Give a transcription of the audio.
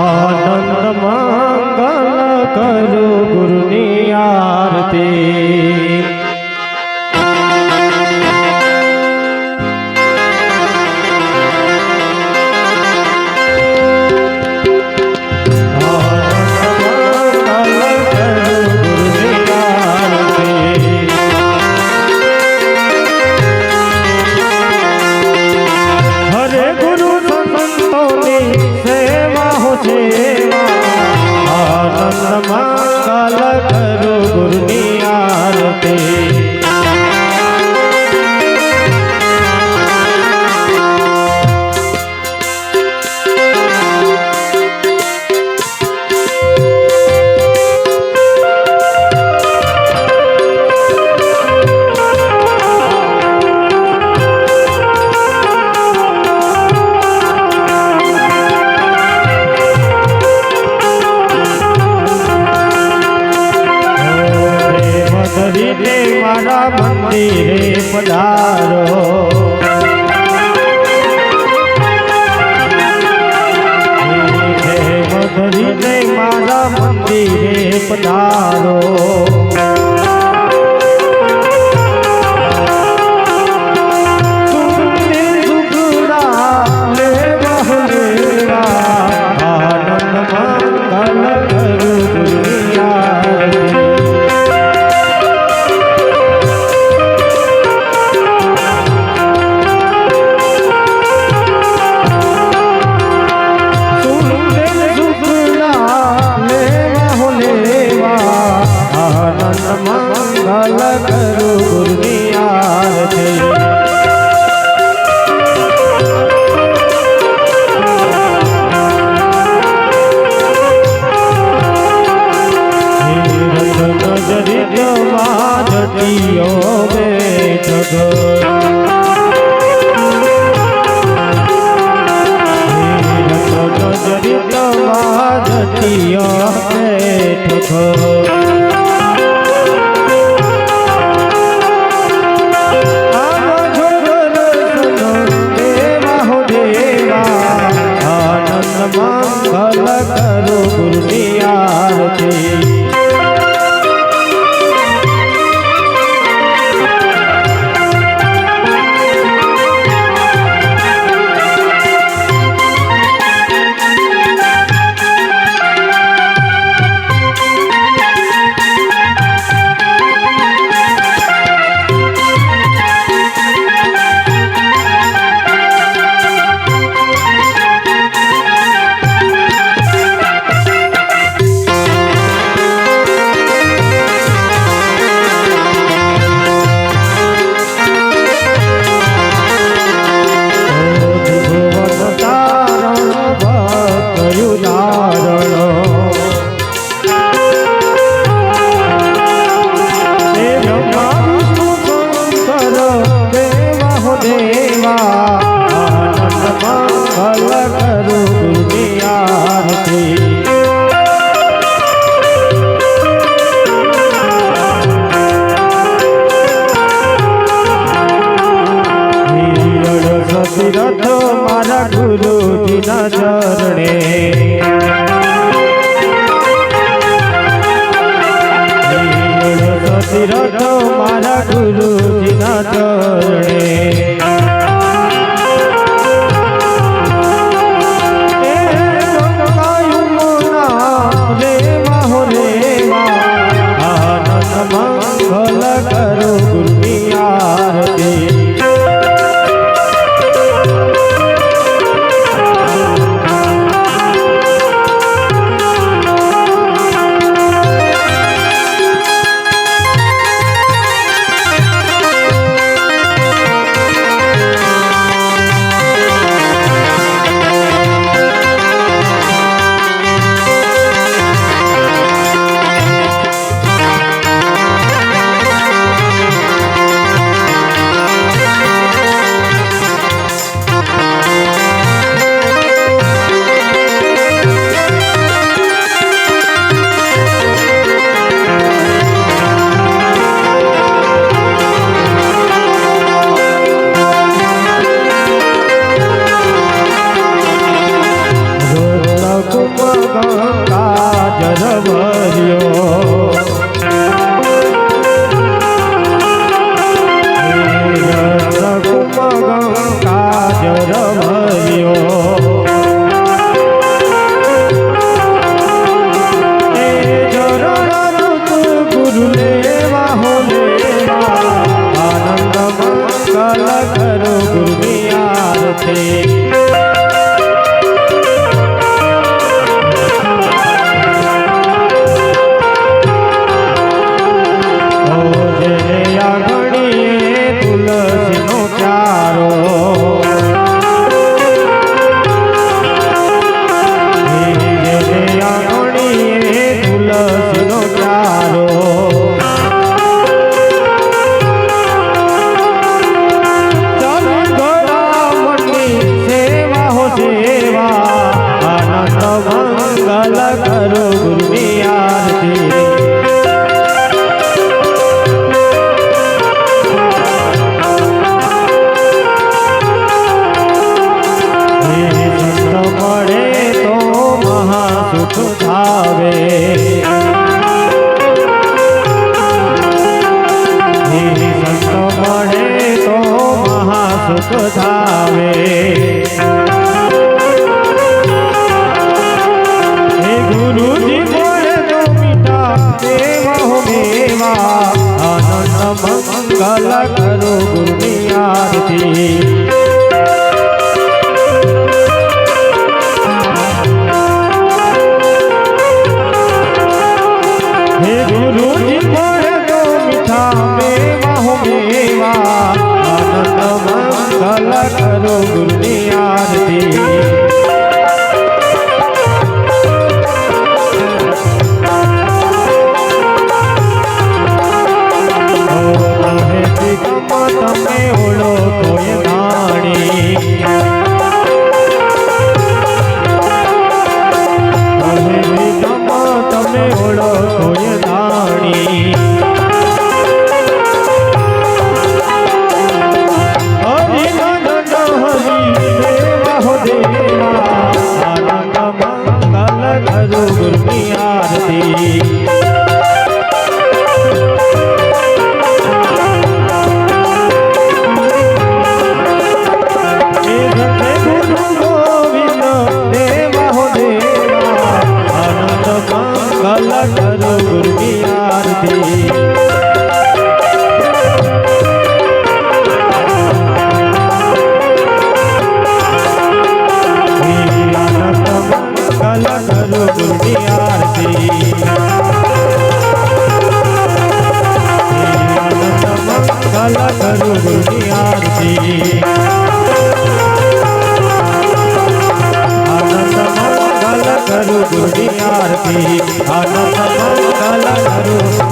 આનંદ મંગલ કરો ગુરુની આરતી પધારો. મધરી મારા મંદિરે પધારો. গো રમે રથ મારા ગુરુજીના ચરણે. আছে સુધાવે સુખ ધાવે હે ગુરુજી બોલે તો મીઠા દેવા દેવા આનંદ મંગલ કરો ગુરુની આરતી તારે ઓળખોય તાણી माला करू गुरुजी आरती. आनंद करू गुरुजी आरती. आनंद करू.